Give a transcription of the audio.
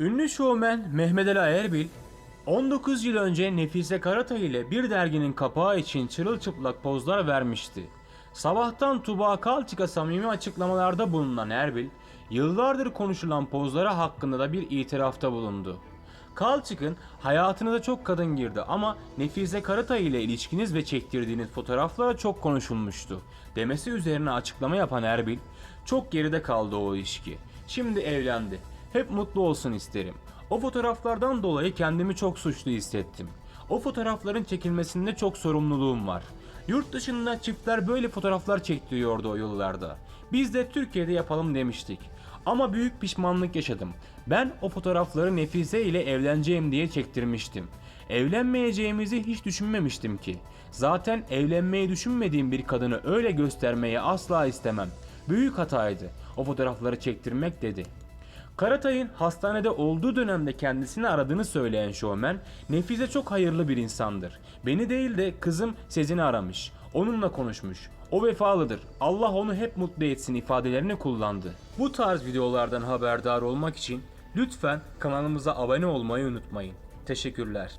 Ünlü şovmen Mehmet Ali Erbil, 19 yıl önce Nefise Karatay ile bir derginin kapağı için çırılçıplak pozlar vermişti. Sabahtan Tuba Kalçık'a samimi açıklamalarda bulunan Erbil, yıllardır konuşulan pozları hakkında da bir itirafta bulundu. Kalçık'ın hayatınıza çok kadın girdi ama Nefise Karatay ile ilişkiniz ve çektirdiğiniz fotoğraflara çok konuşulmuştu. Demesi üzerine açıklama yapan Erbil, çok geride kaldı o ilişki. Şimdi evlendi. Hep mutlu olsun isterim. O fotoğraflardan dolayı kendimi çok suçlu hissettim. O fotoğrafların çekilmesinde çok sorumluluğum var. Yurt dışında çiftler böyle fotoğraflar çektiriyordu o yıllarda. Biz de Türkiye'de yapalım demiştik. Ama büyük pişmanlık yaşadım. Ben o fotoğrafları Nefise ile evleneceğim diye çektirmiştim. Evlenmeyeceğimizi hiç düşünmemiştim ki. Zaten evlenmeyi düşünmediğim bir kadını öyle göstermeyi asla istemem. Büyük hataydı o fotoğrafları çektirmek dedi. Karatay'ın hastanede olduğu dönemde kendisini aradığını söyleyen şovmen, Nefise çok hayırlı bir insandır. Beni değil de kızım Sezin'i aramış. Onunla konuşmuş. O vefalıdır. Allah onu hep mutlu etsin ifadelerini kullandı. Bu tarz videolardan haberdar olmak için lütfen kanalımıza abone olmayı unutmayın. Teşekkürler.